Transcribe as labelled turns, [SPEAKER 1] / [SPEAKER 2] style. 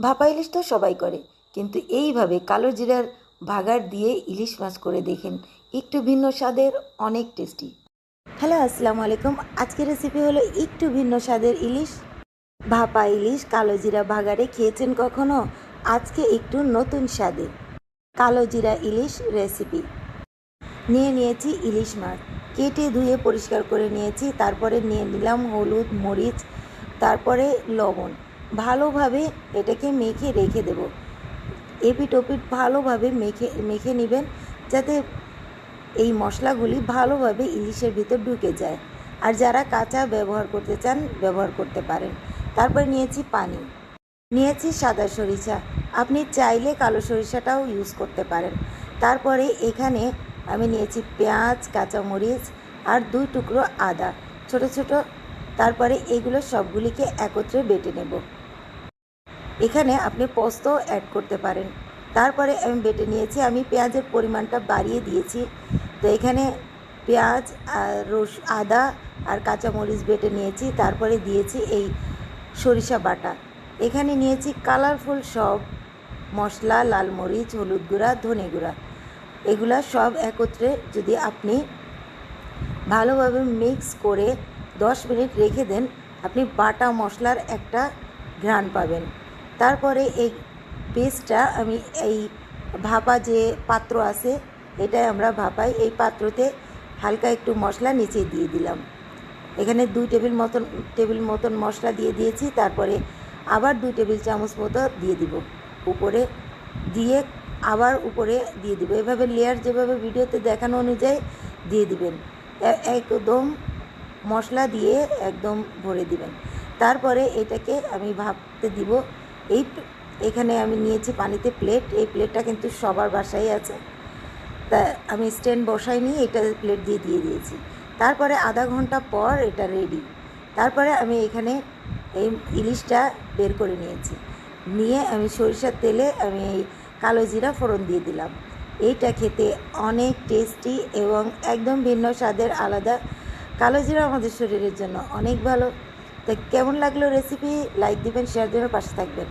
[SPEAKER 1] ভাপা ইলিশ তো সবাই করে। কিন্তু এইভাবে কালো জিরার ভাগার দিয়ে ইলিশ মাছ করে দেখেন, একটু ভিন্ন স্বাদের, অনেক টেস্টি হ্যালো, আসসালামু আলাইকুম। আজকের রেসিপি হলো একটু ভিন্ন স্বাদের ইলিশ। ভাপা ইলিশ কালো জিরা ভাগারে খেয়েছেন কখনো? আজকে একটু নতুন স্বাদে। কালো জিরা ইলিশ রেসিপি নিয়ে নিয়েছি ইলিশ মাছ। কেটে ধুয়ে পরিষ্কার করে নিয়েছি। তারপরে নিয়ে নিলাম হলুদ, মরিচ, তারপরে লবণ। ভালোভাবে এটাকে মেখে রেখে দেব। এপিট ওপিট ভালোভাবে মেখে মেখে নেবেন যাতে এই মশলাগুলি ভালোভাবে ইলিশের ভিতর ঢুকে যায়। আর যারা কাঁচা ব্যবহার করতে চান, ব্যবহার করতে পারেন। তারপর নিয়েছি পানি। নিয়েছি সাদা সরিষা। আপনি চাইলে কালো সরিষাটাও ইউজ করতে পারেন। তারপরে এখানে আমি নিয়েছি পেঁয়াজ, কাঁচামরিচ আর দুই টুকরো আদা। ছোট ছোট। তারপরে এগুলো সবগুলিকে একত্রে বেটে নেব। এখানে আপনি পোস্ত অ্যাড করতে পারেন। তারপরে আমি বেটে নিয়েছি, আমি পেঁয়াজের পরিমাণটা বাড়িয়ে দিয়েছি। তো এখানে পেঁয়াজ আর আদা আর কাঁচামরিচ বেটে নিয়েছি, তারপরে দিয়েছি এই সরিষা বাটা। এখানে নিয়েছি কালারফুল সব মশলা, লাল মরিচ, হলুদ গুঁড়া, ধনে গুঁড়া। এগুলা সব একত্রে যদি আপনি ভালোভাবে মিক্স করে দশ মিনিট রেখে দেন, আপনি বাটা মশলার একটা ঘ্রাণ পাবেন। তারপরে এই পেস্টটা আমি এই ভাপা যে পাত্র আছে, এটাই আমরা ভাপাই। এই পাত্রতে হালকা একটু মশলা নিচে দিয়ে দিলাম। এখানে দুই টেবিল মতন টেবিল মতন মশলা দিয়ে দিয়েছি। তারপরে আবার দুই টেবিল চামচ মতো দিয়ে দিব উপরে। দিয়ে আবার উপরে দিয়ে দিব। এভাবে লেয়ার যেভাবে ভিডিওতে দেখানো অনুযায়ী দিয়ে দিবেন। একদম মশলা দিয়ে একদম ভরে দিবেন। তারপরে এটাকে আমি ভাবতে দিব। এই এখানে আমি নিয়েছি পানিতে প্লেট এই প্লেটটা কিন্তু সবার বাসায় আছে। তা আমি স্ট্যান্ড বসাইনি, এটা প্লেট দিয়ে দিয়ে দিয়েছি। তারপরে আধা ঘণ্টা পর এটা রেডি তারপরে আমি এখানে এই ইলিশটা বের করে নিয়েছি। নিয়ে আমি সরিষার তেলে আমি এই কালো জিরা ফোড়ন দিয়ে দিলাম। এইটা খেতে অনেক টেস্টি এবং একদম ভিন্ন স্বাদের আলাদা। কালো জিরা আমাদের শরীরের জন্য অনেক ভালো। তো কেমন লাগল রেসিপি লাইক দিবেন শেয়ার দেবেন পাশে থাকবেন।